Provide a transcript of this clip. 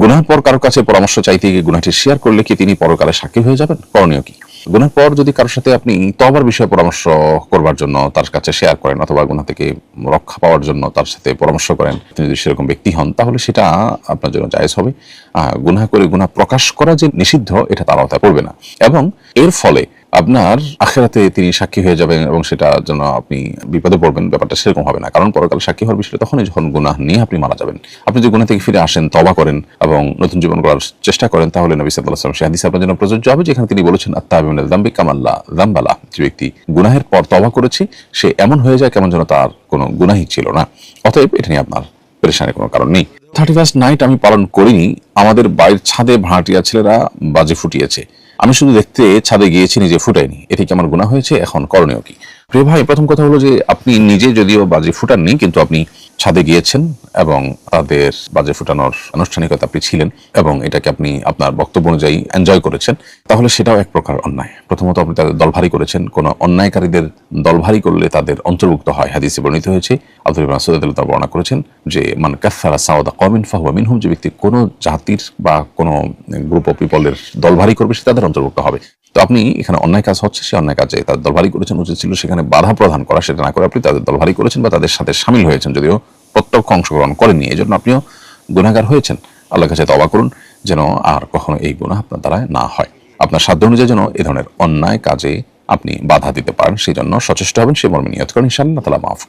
গুনার পর কারোর কাছে পরামর্শ চাইতে গিয়ে গুনাটি শেয়ার করলে কি তিনি পরকালে সাক্ষী হয়ে যাবেন? করণীয় কি? গুনার পর যদি কারোর সাথে আপনি তবার বিষয়ে পরামর্শ করবার জন্য তার কাছে শেয়ার করেন অথবা গুনা থেকে রক্ষা পাওয়ার জন্য তার সাথে পরামর্শ করেন তিনি যদি সেরকম ব্যক্তি হন, তাহলে সেটা আপনার জন্য জায়েজ হবে। গুনা করে গুনা প্রকাশ করা যে নিষিদ্ধ, এটা তার আওতায় পড়বে না। এবং এর ফলে আপনার আখেরাতে তিনি সাক্ষী হয়ে যাবেন এবং সেটা জন্য আপনি বিপদে পড়বেন, ব্যাপারটা সেরকম হবে না। কারণ পরকাল সাক্ষী হওয়ার বিষয়টা তখনই যখন গুনাহ নিয়ে আপনি মারা যাবেন, আপনি যদি গুনাহ থেকে ফিরে আসেন তবা করেন এবং নতুন জীবন করার চেষ্টা করেন, তাহলে নবী সাল্লাহ সাল্লাম হাদিস আপনার জন্য প্রযোজ্য হবে, যেখানে তিনি বলেছেন আত্মা আত্মাবিন দাম্বি কামাল্লা দাম্বালা যে ব্যক্তি গুনাহের পর তবা করেছে, সে এমন হয়ে যায় কেমন যেন তার কোনো গুনাহি ছিল না। অতএব এটা নিয়ে আপনার পরেশানের কোনো কারণ নেই। থার্টি ফার্স্ট নাইট আমি পালন করিনি। আমাদের বাড়ির ছাদে ভাড়াটিয়া ছেলেরা বাজে ফুটিয়েছে। আমি শুধু দেখতে ছাদে গিয়েছি, নিজে ফুটাইনি। এটি কি আমার গুণা হয়েছে? এখন করণীয় কি? প্রিয় ভাই, প্রথম কথা হলো যে আপনি নিজে যদিও বাজে ফুটাননি, কিন্তু আপনি ছাদে গিয়েছেন এবং তাদের বাজে ফুটানোর আনুষ্ঠানিকতা আপনি ছিলেন এবং এটাকে আপনি আপনার বক্তব্য অনুযায়ী এনজয় করেছেন। তাহলে সেটাও এক প্রকার অন্যায়। প্রথমত আপনি তাদের দলভারী করেছেন। কোনো অন্যায়কারীদের দলভারী করলে তাদের অন্তর্ভুক্ত হয় হাদিসে বর্ণিত হয়েছে, আব্দুল ইবনে রাদিয়াল্লাহু তাআলা বর্ণনা করেছেন যে, মান কাফারা সাওদা কওমিন ফাহুয়া মিনহুম যে ব্যক্তি কোনো জাতির বা কোনো গ্রুপ অফ পিপলের দলভারী করবে, সে তাদের অন্তর্ভুক্ত হবে। তো আপনি এখানে অন্যায় কাজ হচ্ছে, সে অন্যায় কাজে তাদের দলভারী করেছেন, উচিত ছিল সেখানে বাধা প্রদান করা সেটা না করে আপনি তাদের দলভারি করেছেন বা তাদের সাথে সামিল হয়েছেন, যদিও প্রত্যক্ষ অংশগ্রহণ করেননি। এই জন্য আপনিও গুণাগার হয়েছেন। আল্লাহ কাছে তবা করুন যেন আর কখনো এই গুণা আপনার দ্বারা না হয়। আপনার সাধ্য অনুযায়ী যেন এ ধরনের অন্যায় কাজে আপনি বাধা দিতে পারেন, সেই জন্য সচেষ্ট হবেন, সে মর্মে নিয়ত করেন। ইনশাআল্লাহ তালা মাফ